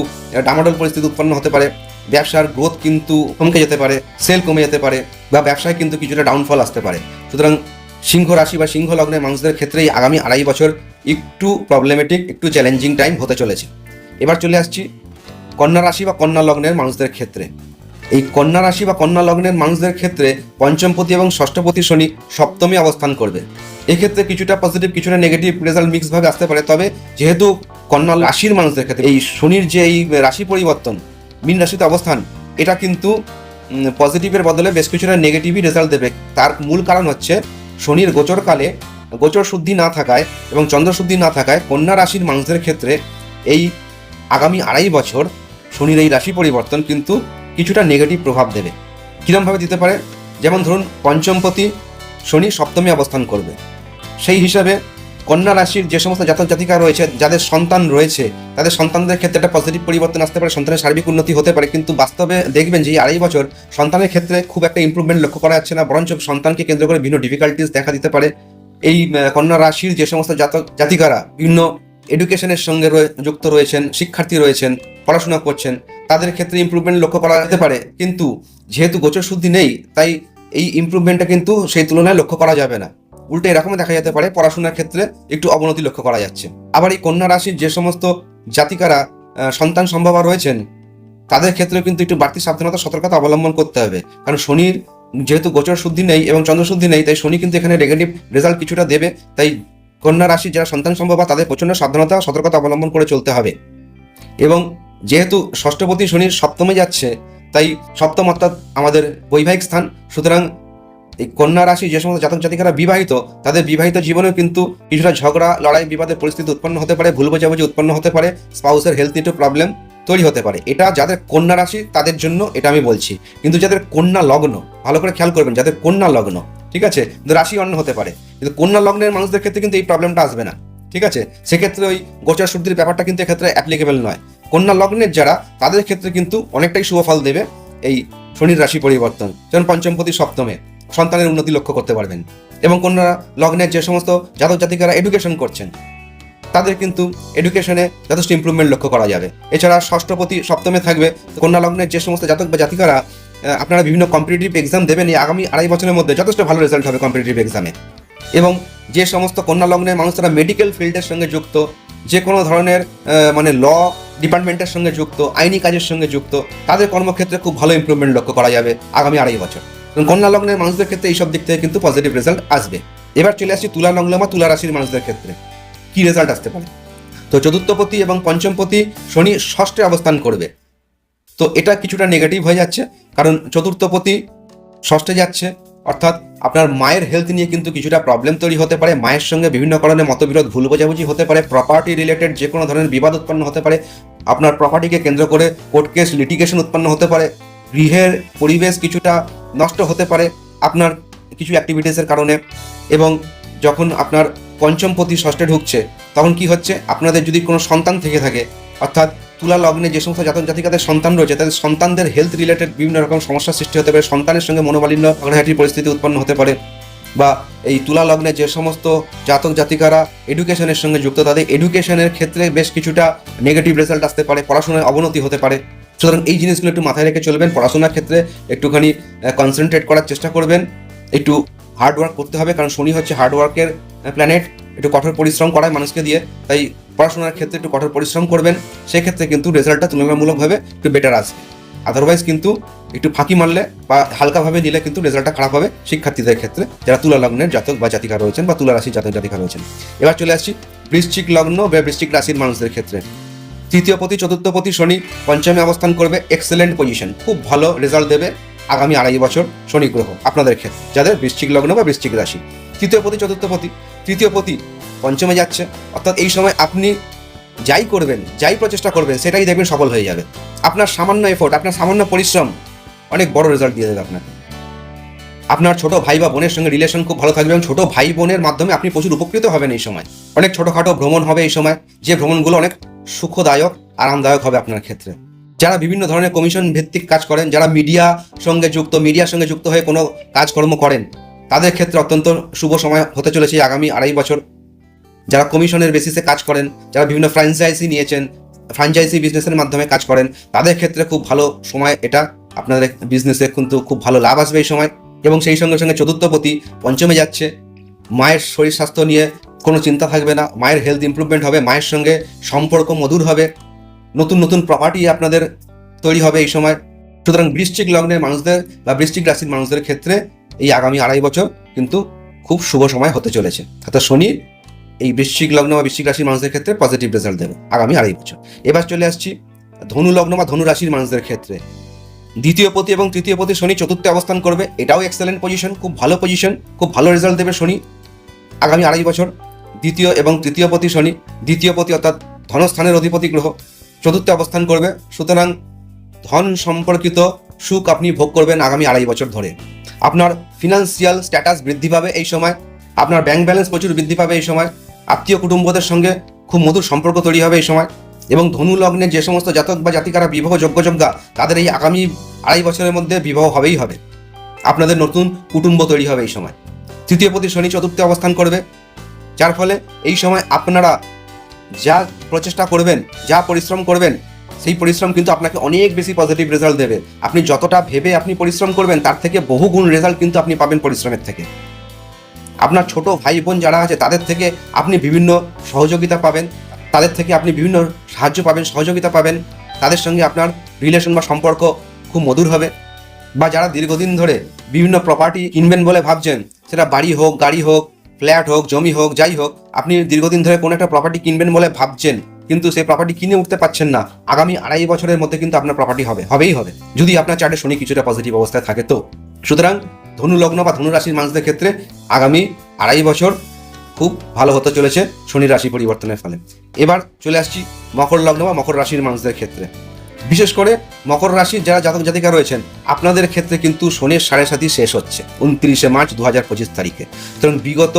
ডামাডোল পরিস্থিতি উৎপন্ন হতে পারে। ব্যবসার গ্রোথ কিন্তু কমকে যেতে পারে সেল কমে যেতে পারে বা ব্যবসায় কিন্তু কিছুটা ডাউনফল আসতে পারে। সুতরাং সিংহ রাশি বা সিংহ লগ্নের মানুষদের ক্ষেত্রে এই আগামী আড়াই বছর একটু প্রবলেমেটিক একটু চ্যালেঞ্জিং টাইম হতে চলেছে। এবার চলে আসছি কন্যা রাশি বা কন্যা লগ্নের মানুষদের ক্ষেত্রে। এই কন্যা রাশি বা কন্যা লগ্নের মানুষদের ক্ষেত্রে পঞ্চমপতি এবং ষষ্ঠপতি শনি সপ্তমী অবস্থান করবে। এক্ষেত্রে কিছুটা পজিটিভ কিছুটা নেগেটিভ রেজাল্ট মিক্স ভাবে আসতে পারে। তবে যেহেতু কন্যা রাশির মানুষদের ক্ষেত্রে এই শনির যে এই রাশি পরিবর্তন, মীন রাশিতে অবস্থান, এটা কিন্তু পজিটিভের বদলে বেশ কিছুটা নেগেটিভই রেজাল্ট দেবে। তার মূল কারণ হচ্ছে শনির গোচরকালে গোচর শুদ্ধি না থাকায় এবং চন্দ্র শুদ্ধি না থাকায় কন্যা রাশির মানুষদের ক্ষেত্রে এই আগামী আড়াই বছর শনির এই রাশি পরিবর্তন কিন্তু কিছুটা নেগেটিভ প্রভাব দেবে। কীরমভাবে দিতে পারে? যেমন ধরুন, পঞ্চমপতি শনি সপ্তমী অবস্থান করবে। সেই হিসাবে কন্যা রাশির যে সমস্ত জাতক জাতিকা রয়েছে, যাদের সন্তান রয়েছে, তাদের সন্তানদের ক্ষেত্রে একটা পজিটিভ পরিবর্তন আসতে পারে, সন্তানের সার্বিক উন্নতি হতে পারে, কিন্তু বাস্তবে দেখবেন যে এই আড়াই বছর সন্তানের ক্ষেত্রে খুব একটা ইম্প্রুভমেন্ট লক্ষ্য করা যাচ্ছে না, বরঞ্চ সন্তানকে কেন্দ্র করে বিভিন্ন ডিফিকাল্টিস দেখা দিতে পারে। এই কন্যা রাশির যে সমস্ত জাতক জাতিকারা, বিভিন্ন এডুকেশনের সঙ্গে যুক্ত রয়েছেন, শিক্ষার্থী রয়েছেন, পড়াশোনা করছেন, তাদের ক্ষেত্রে ইমপ্রুভমেন্ট লক্ষ্য করা যেতে পারে। কিন্তু যেহেতু গোচর শুদ্ধি নেই, তাই এই ইমপ্রুভমেন্টটা কিন্তু সেই তুলনায় লক্ষ্য করা যাবে না। উল্টে এরকম দেখা যেতে পারে, পড়াশোনার ক্ষেত্রে একটু অবনতি লক্ষ্য করা যাচ্ছে। আবার এই কন্যা রাশির যে সমস্ত জাতিকারা সন্তান সম্ভাবা রয়েছেন, তাদের ক্ষেত্রে কিন্তু একটু বাড়তি সাবধানতা, সতর্কতা অবলম্বন করতে হবে। কারণ শনির যেহেতু গোচর শুদ্ধি নেই এবং চন্দ্র শুদ্ধি নেই, তাই শনি কিন্তু এখানে নেগেটিভ রেজাল্ট কিছুটা দেবে, তাই কন্যা রাশি যারা সন্তান সম্ভবা তাদের প্রচণ্ড সাবধানতা, সতর্কতা অবলম্বন করে চলতে হবে। এবং যেহেতু ষষ্ঠপতি শনির সপ্তমে যাচ্ছে, তাই সপ্তম অর্থাৎ আমাদের বৈবাহিক স্থান, সুতরাং এই কন্যা রাশি যে সমস্ত জাতক জাতিকারা বিবাহিত, তাদের বিবাহিত জীবনেও কিন্তু কিছুটা ঝগড়া, লড়াই, বিবাদের পরিস্থিতি উৎপন্ন হতে পারে, ভুল বোঝাবুঝি উৎপন্ন হতে পারে, স্পাউসের হেলথ নিয়ে প্রবলেম তৈরি হতে পারে। এটা যাদের কন্যা রাশি, তাদের জন্য এটা আমি বলছি। কিন্তু যাদের কন্যা লগ্ন, ভালো করে খেয়াল করবেন, যাদের কন্যা লগ্ন, ঠিক আছে? রাশি অন্য হতে পারে। কিন্তু কন্যা লগ্নের মানুষদের ক্ষেত্রে কিন্তু এই প্রবলেমটা আসবে না, ঠিক আছে? সেক্ষেত্রে ওই গোচর শুদ্ধির ব্যাপারটা কিন্তু এক্ষেত্রে অ্যাপ্লিকেবল নয়। কন্যা লগ্নের যারা, তাদের ক্ষেত্রে কিন্তু অনেকটাই শুভ ফল দেবে এই শনির রাশি পরিবর্তন, যেমন পঞ্চমপতি সপ্তমে। সন্তানের উন্নতি লক্ষ্য করতে পারবেন। এবং কন্যা লগ্নের যে সমস্ত জাতক জাতিকারা এডুকেশন করছেন, তাদের কিন্তু এডুকেশনে যথেষ্ট ইমপ্রুভমেন্ট লক্ষ্য করা যাবে। এছাড়া ষষ্ঠপতি সপ্তমে থাকবে কন্যা লগ্নের যে সমস্ত জাতক বা জাতিকারা আপনারা বিভিন্ন কম্পিটিটিভ এক্সাম দেবেন, এই আগামী আড়াই বছরের মধ্যে যথেষ্ট ভালো রেজাল্ট হবে কম্পিটিটিভ এক্সামে এবং যে সমস্ত কন্যা লগ্নের মানুষরা মেডিকেল ফিল্ডের সঙ্গে যুক্ত, যে কোনো ধরনের মানে ল ডিপার্টমেন্টের সঙ্গে যুক্ত, আইনি কাজের সঙ্গে যুক্ত, তাদের কর্মক্ষেত্রে খুব ভালো ইমপ্রুভমেন্ট লক্ষ্য করা যাবে আগামী আড়াই বছর। কন্যা লগ্নের মানুষদের ক্ষেত্রে এইসব দিক থেকে কিন্তু পজিটিভ রেজাল্ট আসবে। এবার চলে আসছি তুলা লগ্ন বা তুলা রাশির মানুষদের ক্ষেত্রে। কি রেজাল্ট আসতে পারে? তো চতুর্থপতি এবং পঞ্চমপতি শনি ষষ্ঠে অবস্থান করবে। তো এটা কিছুটা নেগেটিভ হয়ে যাচ্ছে, কারণ চতুর্থপতি ষষ্ঠে যাচ্ছে, অর্থাৎ আপনার মায়ের হেলথ নিয়ে কিন্তু কিছুটা প্রবলেম তৈরি হতে পারে। মায়ের সঙ্গে বিভিন্ন কারণে মতবিরোধ, ভুল বোঝাবুঝি হতে পারে প্রপার্টি রিলেটেড যে কোনো ধরনের বিবাদ উৎপন্ন হতে পারে, আপনার প্রপার্টিকে কেন্দ্র করে কোর্ট কেস লিটিগেশন উৎপন্ন হতে পারে, গৃহের পরিবেশ কিছুটা নষ্ট হতে পারে আপনার কিছু অ্যাক্টিভিটিসের কারণে এবং যখন আপনার পঞ্চমপতি ষষ্ঠে ঢুকছে, তখন কি হচ্ছে? আপনাদের যদি কোনো সন্তান থেকে থাকে, অর্থাৎ তুলা লগ্নে যে সমস্ত জাতক জাতিকাদের সন্তান রয়েছে, তাদের সন্তানদের হেলথ রিলেটেড বিভিন্ন রকম সমস্যার সৃষ্টি হতে পারে, সন্তানের সঙ্গে মনোমালিন্য ঝগড়াঝাটির পরিস্থিতি উৎপন্ন হতে পারে বা এই তুলা লগ্নে যে সমস্ত জাতক জাতিকারা এডুকেশনের সঙ্গে যুক্ত, তাদের এডুকেশনের ক্ষেত্রে বেশ কিছুটা নেগেটিভ রেজাল্ট আসতে পারে, পড়াশোনায় অবনতি হতে পারে। সুতরাং এই জিনিসগুলো একটু মাথায় রেখে চলবেন, পড়াশোনার ক্ষেত্রে একটুখানি কনসেন্ট্রেট করার চেষ্টা করবেন, একটু হার্ড ওয়ার্ক করতে হবে, কারণ শনি হচ্ছে হার্ড ওয়ার্কের প্ল্যানেট একটু কঠোর পরিশ্রম করায় মানুষকে দিয়ে, তাই পড়াশোনার ক্ষেত্রে একটু কঠোর পরিশ্রম করবেন, সেক্ষেত্রে কিন্তু রেজাল্টটা তুলনামূলকভাবে একটু বেটার আসবে। আদারওয়াইজ কিন্তু একটু ফাঁকি মারলে বা হালকাভাবে নিলে কিন্তু রেজাল্টটা খারাপ হবে শিক্ষার্থীদের ক্ষেত্রে, যারা তুলা লগ্নের জাতক বা জাতিকা রয়েছেন বা তুলা রাশির জাতক জাতিকা রয়েছেন। এবার চলে আসছি বৃশ্চিক লগ্ন বা বৃশ্চিক রাশির মানুষদের ক্ষেত্রে। তৃতীয় পতি, চতুর্থ পতি, শনি পঞ্চমে অবস্থান করবে এক্সেলেন্ট পজিশন খুব ভালো রেজাল্ট দেবে আগামী আড়াই বছর শনি গ্রহ, আপনাদের ক্ষেত্রে, যাদের বৃশ্চিক লগ্ন বা বৃশ্চিক রাশি। তৃতীয় পতি, চতুর্থ পতি, তৃতীয় পতি পঞ্চমে যাচ্ছে, অর্থাৎ এই সময় আপনি যাই করবেন, যাই প্রচেষ্টা করবেন, সেটাই দেখবেন সফল হয়ে যাবে। আপনার সামান্য এফোর্ট আপনার সামান্য পরিশ্রম অনেক বড় রেজাল্ট দিয়ে দেবে আপনাকে। আপনার ছোট ভাই বা বোনের সঙ্গে রিলেশন খুব ভালো থাকবে এবং ছোট ভাই বোনের মাধ্যমে আপনি প্রচুর উপকৃত হবেন এই সময়। অনেক ছোটখাটো ভ্রমণ হবে এই সময়, যে ভ্রমণগুলো অনেক সুখদায়ক, আরামদায়ক হবে আপনার ক্ষেত্রে। যারা বিভিন্ন ধরনের কমিশন ভিত্তিক কাজ করেন, যারা মিডিয়া সঙ্গে যুক্ত মিডিয়ার সঙ্গে যুক্ত হয়ে কোনো কাজকর্ম করেন, তাদের ক্ষেত্রে অত্যন্ত শুভ সময় হতে চলেছে আগামী আড়াই বছর। যারা কমিশনের বেসিসে কাজ করেন, যারা বিভিন্ন ফ্র্যাঞ্চাইজি নিয়েছেন ফ্র্যাঞ্চাইজি বিজনেসের মাধ্যমে কাজ করেন, তাদের ক্ষেত্রে খুব ভালো সময় এটা। আপনাদের বিজনেসে কিন্তু খুব ভালো লাভ আসবে এই সময়। এবং সেই সঙ্গে সঙ্গে চতুর্থপতি পঞ্চমে যাচ্ছে। মায়ের শরীর স্বাস্থ্য নিয়ে কোনো চিন্তা থাকবে না, মায়ের হেলথ ইমপ্রুভমেন্ট হবে, মায়ের সঙ্গে সম্পর্ক মধুর হবে, নতুন নতুন প্রপার্টি আপনাদের তৈরি হবে এই সময়। সুতরাং বৃশ্চিক লগ্নের মানুষদের বা বৃশ্চিক রাশির মানুষদের ক্ষেত্রে এই আগামী আড়াই বছর কিন্তু খুব শুভ সময় হতে চলেছে। অর্থাৎ শনি এই বৃশ্চিক লগ্ন বা বৃশ্চিক রাশির মানুষদের ক্ষেত্রে পজিটিভ রেজাল্ট দেবে আগামী আড়াই বছর। এবার চলে আসছি ধনু লগ্ন বা ধনু রাশির মানুষদের ক্ষেত্রে। দ্বিতীয় পতি এবং তৃতীয় পতি শনি চতুর্থে অবস্থান করবে, এটাও এক্সেলেন্ট পজিশন খুব ভালো পজিশন খুব ভালো রেজাল্ট দেবে শনি আগামী আড়াই বছর। দ্বিতীয় এবং তৃতীয় পতি শনি, দ্বিতীয় পতি অর্থাৎ ধনস্থানের অধিপতি গ্রহ, চতুর্থে অবস্থান করবে। সুতরাং ধন সম্পর্কিত সুখ আপনি ভোগ করবেন আগামী আড়াই বছর ধরে। আপনার ফিনান্সিয়াল স্ট্যাটাস বৃদ্ধি পাবে এই সময়, আপনার ব্যাংক ব্যালেন্স প্রচুর বৃদ্ধি পাবে এই সময়, আত্মীয় কুটুম্বদের সঙ্গে খুব মধুর সম্পর্ক তৈরি হবে এই সময় এবং ধনু লগ্নে যে সমস্ত জাতক বা জাতিকারা বিবাহ যোগ্য যোগ্যযোগ্যা তাদের এই আগামী আড়াই বছরের মধ্যে বিবাহ হবেই হবে। আপনাদের নতুন কুটুম্ব তৈরি হবে এই সময়। তৃতীয় প্রতি শনি চতুর্থে অবস্থান করবে। যার ফলে এই সময় আপনারা যা প্রচেষ্টা করবেন, যা পরিশ্রম করবেন, সেই পরিশ্রম কিন্তু আপনাকে অনেক বেশি পজিটিভ রেজাল্ট দেবে। আপনি যতটা ভেবে আপনি পরিশ্রম করবেন, তার থেকে বহু গুণ রেজাল্ট কিন্তু আপনি পাবেন পরিশ্রমের থেকে। আপনার ছোট ভাই বোন যারা আছে, তাদের থেকে আপনি বিভিন্ন সহযোগিতা পাবেন, তাদের থেকে আপনি বিভিন্ন সাহায্য পাবেন, সহযোগিতা পাবেন। তাদের সঙ্গে আপনার রিলেশন বা সম্পর্ক খুব মধুর হবে। বা যারা দীর্ঘদিন ধরে বিভিন্ন প্রপার্টি কিনবেন বলে ভাবছেন, সেটা বাড়ি হোক, গাড়ি হোক ফ্ল্যাট হোক, জমি হোক, যাই হোক, আপনি দীর্ঘদিন ধরে কোনো একটা প্রপার্টি কিনবেন বলে ভাবছেন, কিন্তু সেই প্রপার্টি কিনে উঠতে পারছেন না। আগামী আড়াই বছরের মধ্যে কিন্তু আপনার প্রপার্টি হবে, হবেই হবে। যদি আপনার চার্টে শনি কিছুটা পজিটিভ অবস্থায় থাকে তো। সুতরাং ধনু লগ্ন বা ধনু রাশির মানুষদের ক্ষেত্রে আগামী আড়াই বছর খুব ভালো হতে চলেছে শনি রাশি পরিবর্তনের ফলে। এবার চলে আসছি মকর লগ্ন বা মকর রাশির মানুষদের ক্ষেত্রে। বিশেষ করে মকর রাশির যারা জাতক জাতিকা রয়েছেন, আপনাদের ক্ষেত্রে কিন্তু শনির সাড়ে সাতই শেষ হচ্ছে, উনত্রিশে মার্চ দু হাজার পঁচিশ তারিখে। কারণ বিগত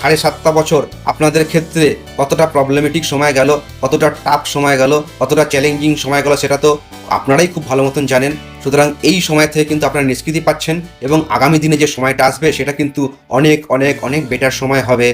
সাড়ে সাতটা বছর আপনাদের ক্ষেত্রে কতটা প্রবলেমেটিক সময় গেল, কতটা টাফ সময় গেল, কতটা চ্যালেঞ্জিং সময় গেল সেটা তো আপনারাই খুব ভালো মতন জানেন। সুতরাং এই সময় থেকে কিন্তু আপনারা নিষ্কৃতি পাচ্ছেন এবং আগামী দিনে যে সময়টা আসবে সেটা কিন্তু অনেক অনেক অনেক বেটার সময় হবে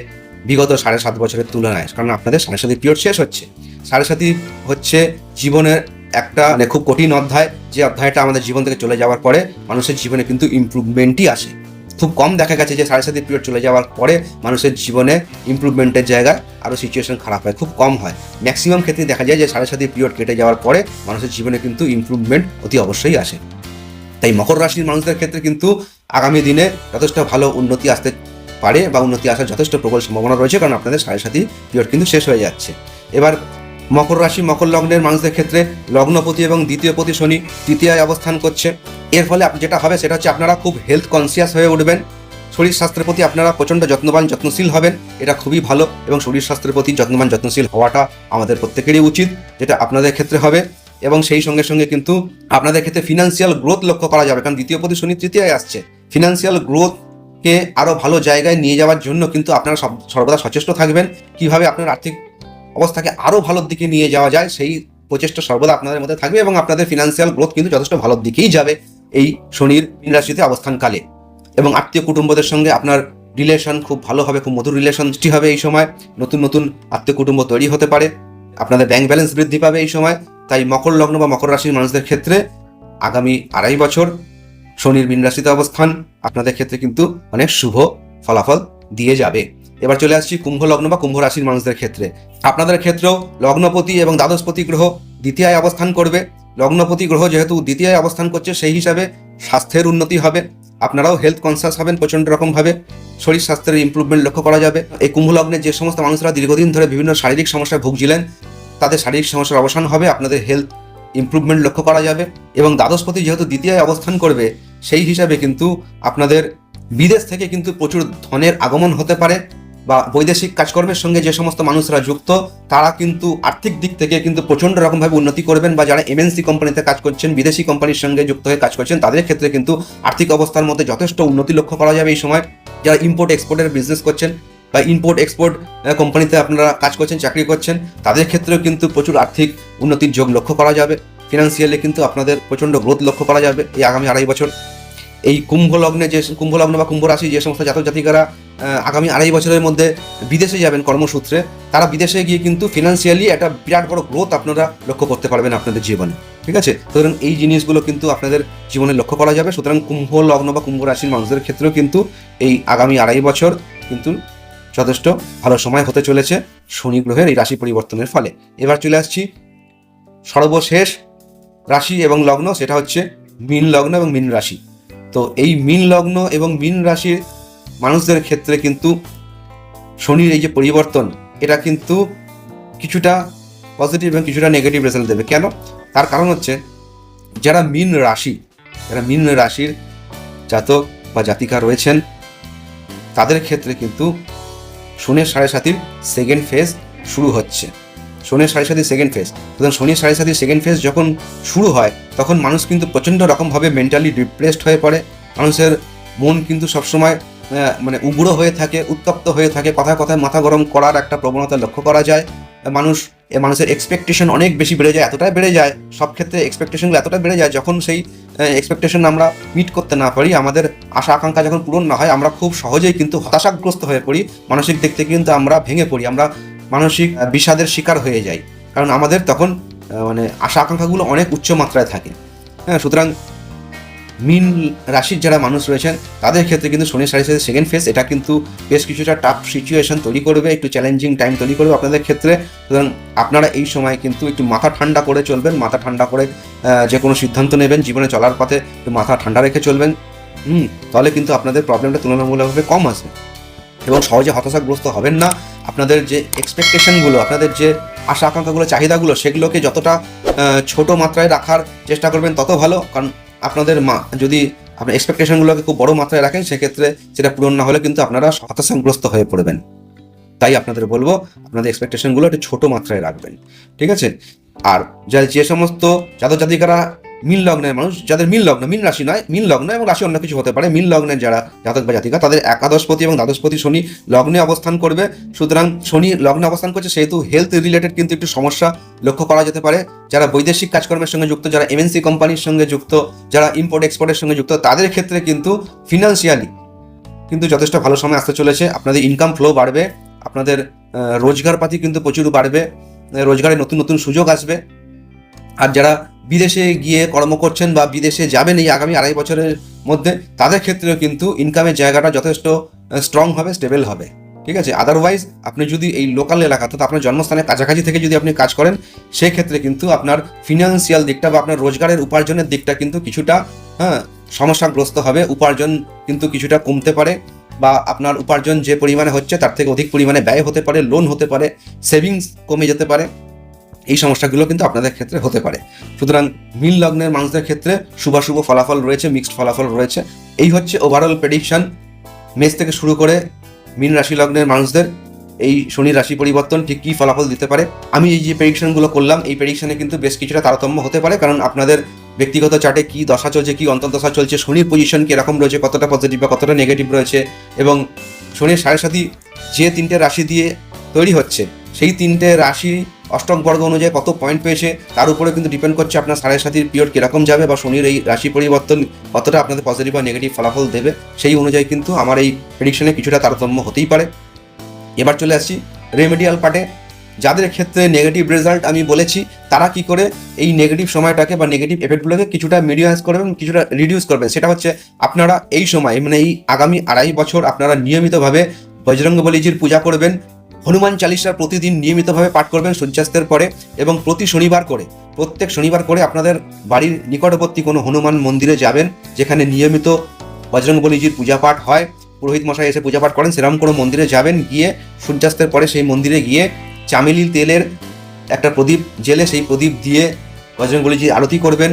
বিগত সাড়ে সাত বছরের তুলনায়। কারণ আপনাদের সাড়ে সাতই পিরিয়ড শেষ হচ্ছে। সাড়ে সাতই হচ্ছে জীবনের একটা মানে খুব কঠিন অধ্যায়, যে অধ্যায়টা আমাদের জীবন থেকে চলে যাওয়ার পরে মানুষের জীবনে কিন্তু ইমপ্রুভমেন্টই আসে। খুব কম দেখা গেছে যে সাড়ে সাতই পিরিয়ড চলে যাওয়ার পরে মানুষের জীবনে ইমপ্রুভমেন্টের জায়গায় আরও সিচুয়েশন খারাপ হয়, খুব কম হয়। ম্যাক্সিমাম ক্ষেত্রে দেখা যায় যে সাড়ে সাতই পিরিয়ড কেটে যাওয়ার পরে মানুষের জীবনে কিন্তু ইমপ্রুভমেন্ট অতি অবশ্যই আসে। তাই মকর রাশির মানুষদের ক্ষেত্রে কিন্তু আগামী দিনে যথেষ্ট ভালো উন্নতি আসতে পারে বা উন্নতি আসার যথেষ্ট প্রবল সম্ভাবনা রয়েছে, কারণ আপনাদের সাড়ে সাতই পিরিয়ড কিন্তু শেষ হয়ে যাচ্ছে। এবার মকর রাশি, মকর লগ্নের মানুষদের ক্ষেত্রে লগ্নপতি এবং দ্বিতীয় পতি শনি তৃতীয়ায় অবস্থান করছে। এর ফলে যেটা হবে সেটা হচ্ছে আপনারা খুব হেলথ কনসিয়াস হয়ে উঠবেন। শরীর স্বাস্থ্যের প্রতি আপনারা প্রচণ্ড যত্নবান, যত্নশীল হবেন। এটা খুবই ভালো এবং শরীর স্বাস্থ্যের প্রতি যত্নবান, যত্নশীল হওয়াটা আমাদের প্রত্যেকেরই উচিত, যেটা আপনাদের ক্ষেত্রে হবে। এবং সেই সঙ্গে সঙ্গে কিন্তু আপনাদের ক্ষেত্রে ফিনান্সিয়াল গ্রোথ লক্ষ্য করা যাবে, কারণ দ্বিতীয় পতি শনি তৃতীয়ায় আসছে। ফিনান্সিয়াল গ্রোথকে আরও ভালো জায়গায় নিয়ে যাওয়ার জন্য কিন্তু আপনারা সর্বদা সচেষ্ট থাকবেন। কীভাবে আপনার আর্থিক অবস্থাকে আরও ভালোর দিকে নিয়ে যাওয়া যায়, সেই প্রচেষ্টা সর্বদা আপনাদের মধ্যে থাকবে এবং আপনাদের ফিনান্সিয়াল গ্রোথ কিন্তু যথেষ্ট ভালোর দিকেই যাবে এই শনির রাশিতে অবস্থানকালে। এবং আত্মীয় কুটুম্বদের সঙ্গে আপনার রিলেশন খুব ভালো হবে, খুব মধুর রিলেশন সৃষ্টি হবে এই সময়। নতুন নতুন আত্মীয় কুটুম্ব তৈরি হতে পারে, আপনাদের ব্যাংক ব্যালেন্স বৃদ্ধি পাবে এই সময়। তাই মকর লগ্ন বা মকর রাশির মানুষদের ক্ষেত্রে আগামী আড়াই বছর শনির মীন রাশিতে অবস্থান আপনাদের ক্ষেত্রে কিন্তু অনেক শুভ ফলাফল দিয়ে যাবে। এবার চলে আসছি কুম্ভ লগ্ন বা কুম্ভ রাশির মানুষদের ক্ষেত্রে। আপনাদের ক্ষেত্রেও লগ্নপতি এবং দ্বাদশপতি গ্রহ দ্বিতীয় অবস্থান করবে। লগ্নপতি গ্রহ যেহেতু দ্বিতীয় অবস্থান করছে, সেই হিসাবে স্বাস্থ্যের উন্নতি হবে। আপনারাও হেলথ কনসাস হবেন প্রচণ্ড রকমভাবে। শরীর স্বাস্থ্যের ইম্প্রুভমেন্ট লক্ষ্য করা যাবে। এই কুম্ভ লগ্নে যে সমস্ত মানুষরা দীর্ঘদিন ধরে বিভিন্ন শারীরিক সমস্যায় ভুগছিলেন, তাদের শারীরিক সমস্যার অবসান হবে, আপনাদের হেলথ ইমপ্রুভমেন্ট লক্ষ্য করা যাবে এবং দ্বাদশপতি যেহেতু দ্বিতীয় অবস্থান করবে, সেই হিসাবে কিন্তু আপনাদের বিদেশ থেকে কিন্তু প্রচুর ধনের আগমন হতে পারে। বা বৈদেশিক কাজকর্মের সঙ্গে যে সমস্ত মানুষরা যুক্ত, তারা কিন্তু আর্থিক দিক থেকে কিন্তু প্রচণ্ড রকমভাবে উন্নতি করবেন বা যারা এমএনসি কোম্পানিতে কাজ করছেন, বিদেশি কোম্পানির সঙ্গে যুক্ত হয়ে কাজ করছেন, তাদের ক্ষেত্রে কিন্তু আর্থিক অবস্থার মধ্যে যথেষ্ট উন্নতি লক্ষ্য করা যাবে এই সময়। যারা ইম্পোর্ট এক্সপোর্টের বিজনেস করছেন বা ইম্পোর্ট এক্সপোর্ট কোম্পানিতে আপনারা কাজ করছেন, চাকরি করছেন, তাদের ক্ষেত্রেও কিন্তু প্রচুর আর্থিক উন্নতির যোগ লক্ষ্য করা যাবে। ফিনান্সিয়ালি কিন্তু আপনাদের প্রচণ্ড গ্রোথ লক্ষ্য করা যাবে এই আগামী আড়াই বছর। এই কুম্ভ লগ্নে যে, কুম্ভ লগ্ন বা কুম্ভ রাশি যে সমস্ত জাতক জাতিকারা আগামী আড়াই বছরের মধ্যে বিদেশে যাবেন কর্মসূত্রে, তারা বিদেশে গিয়ে কিন্তু ফিনান্সিয়ালি একটা বিরাট বড় গ্রোথ আপনারা লক্ষ্য করতে পারবেন আপনাদের জীবনে। ঠিক আছে? সুতরাং এই জিনিসগুলো কিন্তু আপনাদের জীবনে লক্ষ্য করা যাবে। সুতরাং কুম্ভ লগ্ন বা কুম্ভ রাশির মানুষদের ক্ষেত্রেও কিন্তু এই আগামী আড়াই বছর কিন্তু যথেষ্ট ভালো সময় হতে চলেছে শনি গ্রহের এই রাশি পরিবর্তনের ফলে। এবার চলে আসছি সর্বশেষ রাশি এবং লগ্ন, সেটা হচ্ছে মীন লগ্ন এবং মীন রাশি। তো এই মীন লগ্ন এবং মীন রাশির মানুষদের ক্ষেত্রে কিন্তু শনির এই যে পরিবর্তন, এটা কিন্তু কিছুটা পজিটিভ এবং কিছুটা নেগেটিভ রেজাল্ট দেবে। কেন? তার কারণ হচ্ছে যারা মীন রাশি, যারা মীন রাশির জাতক বা জাতিকা রয়েছেন, তাদের ক্ষেত্রে কিন্তু শনির সাড়ে সাতির সেকেন্ড ফেজ শুরু হচ্ছে। শনির সাড়ে সাতির সেকেন্ড ফেজ সুতরাং শনির সাড়ে সাতির সেকেন্ড ফেজ যখন শুরু হয়, তখন মানুষ কিন্তু প্রচণ্ড রকমভাবে মেন্টালি ডিপ্রেসড হয়ে পড়ে। মানুষের মন কিন্তু সবসময় মানে উগ্র হয়ে থাকে, উত্তপ্ত হয়ে থাকে, কথায় কথায় মাথা গরম করার একটা প্রবণতা লক্ষ্য করা যায়। মানুষ মানুষের এক্সপেকটেশন অনেক বেশি বেড়ে যায়, এতটাই বেড়ে যায়, সব ক্ষেত্রে এক্সপেকটেশনগুলো এতটাই বেড়ে যায়, যখন সেই এক্সপেকটেশন আমরা মিট করতে না পারি, আমাদের আশা আকাঙ্ক্ষা যখন পূরণ না হয়, আমরা খুব সহজেই কিন্তু হতাশাগ্রস্ত হয়ে পড়ি, মানসিক দিক থেকে কিন্তু আমরা ভেঙে পড়ি। আমরা মানসিক বিষাদের শিকার হয়ে যাই কারণ আমাদের তখন মানে আশা আকাঙ্ক্ষাগুলো অনেক উচ্চ মাত্রায় থাকে। হ্যাঁ সুতরাং মিন রাশির যারা মানুষ রয়েছেন, তাদের ক্ষেত্রে কিন্তু শনি সাড়ে সাথে সেকেন্ড ফেজ এটা কিন্তু বেশ কিছুটা টাফ সিচুয়েশন তৈরি করবে, একটু চ্যালেঞ্জিং টাইম তৈরি করবে আপনাদের ক্ষেত্রে। সুতরাং আপনারা এই সময় কিন্তু একটু মাথা ঠান্ডা করে চলবেন, মাথা ঠান্ডা করে যে কোনো সিদ্ধান্ত নেবেন, জীবনে চলার পথে একটু মাথা ঠান্ডা রেখে চলবেন। হুম, তাহলে কিন্তু আপনাদের প্রবলেমটা তুলনামূলকভাবে কম আসবে। এবং সহজে হতাশাগ্রস্ত হবেন না। আপনাদের যে এক্সপেকটেশনগুলো আপনাদের যে আশা আকাঙ্ক্ষাগুলো, চাহিদাগুলো, সেগুলোকে যতটা ছোট মাত্রায় রাখার চেষ্টা করবেন, তত ভালো। কারণ আপনাদের মা, যদি আপনার এক্সপেকটেশনগুলোকে খুব বড় মাত্রায় রাখেন, সেক্ষেত্রে সেটা পূরণ না হলে কিন্তু আপনারা হতাশাগ্রস্ত হয়ে পড়বেন। তাই আপনাদের বলব, আপনাদের এক্সপেকটেশনগুলো একটু ছোট মাত্রায় রাখবেন। ঠিক আছে? আর যা, যে সমস্ত জাতক জাতিকারা মিল লগ্নের মানুষ যাদের মিল লগ্ন মিল রাশি নয় মিল লগ্ন এবং রাশি অন্য কিছু হতে পারে। মিল লগ্নের যারা জাতক বা জাতিকা তাদের একাদশপতি এবং দ্বাদশপতি শনি লগ্নে অবস্থান করবে। সুতরাং শনি লগ্নে অবস্থান করছে সেহেতু হেলথ রিলেটেড কিন্তু একটু সমস্যা লক্ষ্য করা যেতে পারে। যারা বৈদেশিক কাজকর্মের সঙ্গে যুক্ত যারা এমএনসি কোম্পানির সঙ্গে যুক্ত যারা ইম্পোর্ট এক্সপোর্টের সঙ্গে যুক্ত তাদের ক্ষেত্রে কিন্তু ফিনান্সিয়ালি কিন্তু যথেষ্ট ভালো সময় আসতে চলেছে। আপনাদের ইনকাম ফ্লো বাড়বে আপনাদের রোজগারপাতি কিন্তু প্রচুর বাড়বে আহ, রোজগারের নতুন নতুন সুযোগ আসবে। আর যারা বিদেশে গিয়ে কর্ম করছেন বা বিদেশে যাবেন এই আগামী আড়াই বছরের মধ্যে, তাদের ক্ষেত্রেও কিন্তু ইনকামের জায়গাটা যথেষ্ট স্ট্রং হবে স্টেবল হবে। ঠিক আছে? আদারওয়াইজ আপনি যদি এই লোকাল এলাকা, অর্থাৎ আপনার জন্মস্থানের কাছাকাছি থেকে যদি আপনি কাজ করেন, সেক্ষেত্রে কিন্তু আপনার ফিনান্সিয়াল দিকটা বা আপনার রোজগারের উপার্জনের দিকটা কিন্তু কিছুটা হ্যাঁ সমস্যাগ্রস্ত হবে, উপার্জন কিন্তু কিছুটা কমতে পারে বা আপনার উপার্জন যে পরিমাণে হচ্ছে, তার থেকে অধিক পরিমাণে ব্যয় হতে পারে লোন হতে পারে সেভিংস কমে যেতে পারে। এই সমস্যাগুলো কিন্তু আপনাদের ক্ষেত্রে হতে পারে। সুতরাং মিল লগ্নের মানুষদের ক্ষেত্রে শুভাশুভ ফলাফল রয়েছে, মিক্সড ফলাফল রয়েছে। এই হচ্ছে ওভারঅল প্রেডিকশন মেষ থেকে শুরু করে মীন রাশি লগ্নের মানুষদের এই শনি রাশি পরিবর্তন ঠিক কী ফলাফল দিতে পারে? আমি এই যে প্রেডিকশনগুলো করলাম, এই প্রেডিকশনে কিন্তু বেশ কিছুটা তারতম্য হতে পারে। কারণ আপনাদের ব্যক্তিগত চার্টে কি দশা চলছে, কি অন্তর্দশা চলছে, শনির পজিশন কীরকম রয়েছে, কতটা পজিটিভ বা কতটা নেগেটিভ রয়েছে এবং শনির সাড়ে সাথী যে তিনটে রাশি দিয়ে তৈরি হচ্ছে, সেই তিনটে রাশি অষ্টক বর্গ অনুযায়ী কত পয়েন্ট পেয়েছে, তার উপরে কিন্তু ডিপেন্ড করছে আপনার সাড়ে সাতির পিরিয়ড কীরকম যাবে বা শনির এই রাশি পরিবর্তন কতটা আপনাদের পজিটিভ বা নেগেটিভ ফলাফল দেবে, সেই অনুযায়ী কিন্তু আমার এই প্রেডিকশনে কিছুটা তারতম্য হতেই পারে। এবার চলে আসছি রেমেডিয়াল পার্টে যাদের ক্ষেত্রে নেগেটিভ রেজাল্ট আমি বলেছি, তারা কি করে এই নেগেটিভ সময়টাকে বা নেগেটিভ এফেক্টগুলোকে কিছুটা মিডিয়াইজ করবেন, কিছুটা রিডিউস করবেন, সেটা হচ্ছে আপনারা এই সময় মানে এই আগামী আড়াই বছর আপনারা নিয়মিতভাবে বজরঙ্গবলীজির পূজা করবেন হনুমান চালিসা প্রতিদিন নিয়মিতভাবে পাঠ করবেন সূর্যাস্তের পরে এবং প্রতি শনিবার করে, প্রত্যেক শনিবার করে আপনাদের বাড়ির নিকটবর্তী কোনো হনুমান মন্দিরে যাবেন, যেখানে নিয়মিত বজরঙ্গবলীজির পূজা পাঠ হয়, পুরোহিত মশাই এসে পূজা পাঠ করেন, সেরকম কোনো মন্দিরে যাবেন, গিয়ে সূর্যাস্তের পরে সেই মন্দিরে গিয়ে চামেলি তেলের একটা প্রদীপ জেলে সেই প্রদীপ দিয়ে বজরঙ্গবলীজি আরতি করবেন।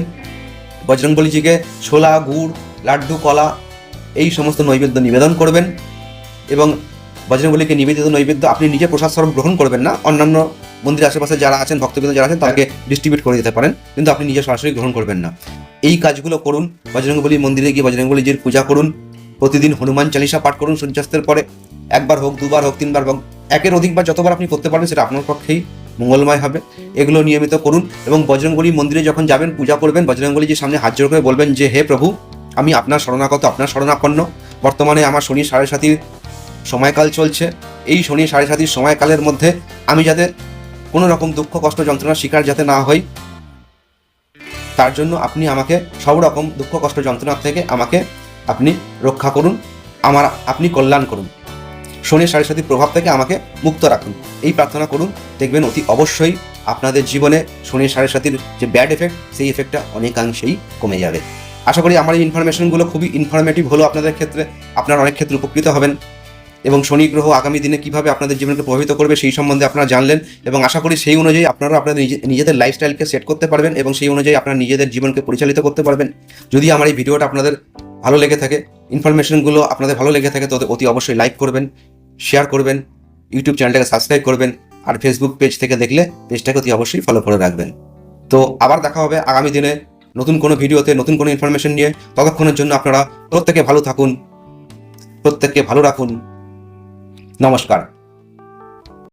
বজরঙ্গবলীজিকে ছোলা, গুড়, লাড্ডু, কলা এই সমস্ত নৈবেদ্য নিবেদন করবেন এবং বজরঙ্গবলীকে নিবেদিত নৈবেদ্য আপনি নিজে প্রসাদ স্বরূপ গ্রহণ করবেন না। অন্যান্য মন্দিরের আশেপাশে যারা আছেন, ভক্তবৃন্দ যারা আছেন তাকে ডিস্ট্রিবিউট করে দিতে পারেন, কিন্তু আপনি নিজে সরাসরি গ্রহণ করবেন না। এই কাজগুলো করুন বজরঙ্গবলী মন্দিরে গিয়ে বজরঙ্গবলীজির পূজা করুন, প্রতিদিন হনুমান চালিসা পাঠ করুন, সূর্যাস্তের পরে একবার হোক, দুবার হোক, তিনবার হোক, একের অধিকবার যতবার আপনি করতে পারবেন সেটা আপনার পক্ষেই মঙ্গলময় হবে। এগুলো নিয়মিত করুন এবং বজরঙ্গলী মন্দিরে যখন যাবেন, পূজা করবেন বজরঙ্গলীজির সামনে হাত জোড় করে বলবেন যে, হে প্রভু, আমি আপনার শরণাগত, আপনার শরণাপন্ন। বর্তমানে আমার শনি সাড়ে সাতির সময়কাল চলছে। এই শনি সাড়ে সাতির সময়কালের মধ্যে আমি যাতে কোনো রকম দুঃখ, কষ্ট, যন্ত্রণার শিকার যাতে না হই, তার জন্য আপনি আমাকে সব রকম দুঃখ, কষ্ট, যন্ত্রণা থেকে আমাকে আপনি রক্ষা করুন, আমার আপনি কল্যাণ করুন। শনির সাড়ে সাতির প্রভাব থেকে আমাকে মুক্ত রাখুন। এই প্রার্থনা করুন, দেখবেন অতি অবশ্যই আপনাদের জীবনে শনির সাড়ে সাতির যে ব্যাড এফেক্ট, সেই এফেক্টটা অনেকাংশেই কমে যাবে। আশা করি আমার এই ইনফরমেশনগুলো খুবই ইনফরমেটিভ হলো আপনাদের ক্ষেত্রে। আপনারা অনেক ক্ষেত্রে উপকৃত হবেন। এবং শনি গ্রহ আগামী দিনে কীভাবে আপনাদের জীবনকে প্রভাবিত করবে সেই সম্বন্ধে আপনারা জানলেন এবং আশা করি সেই অনুযায়ী আপনারা আপনাদের নিজে- নিজেদের লাইফস্টাইলকে সেট করতে পারবেন এবং সেই অনুযায়ী আপনারা নিজেদের জীবনকে পরিচালিত করতে পারবেন। যদি আমার এই ভিডিওটা আপনাদের ভালো লেগে থাকে ইনফরমেশনগুলো আপনাদের ভালো লেগে থাকে তো অতি অবশ্যই লাইক করবেন শেয়ার করবেন ইউটিউব চ্যানেলটাকে সাবস্ক্রাইব করবেন, আর ফেসবুক পেজ থেকে দেখলে পেজটাকে অতি অবশ্যই ফলো করে রাখবেন। তো আবার দেখা হবে আগামী দিনে নতুন কোনো ভিডিওতে, নতুন কোনো ইনফরমেশন নিয়ে। ততক্ষণের জন্য আপনারা প্রত্যেকে ভালো থাকুন, প্রত্যেককে ভালো রাখুন। নমস্কার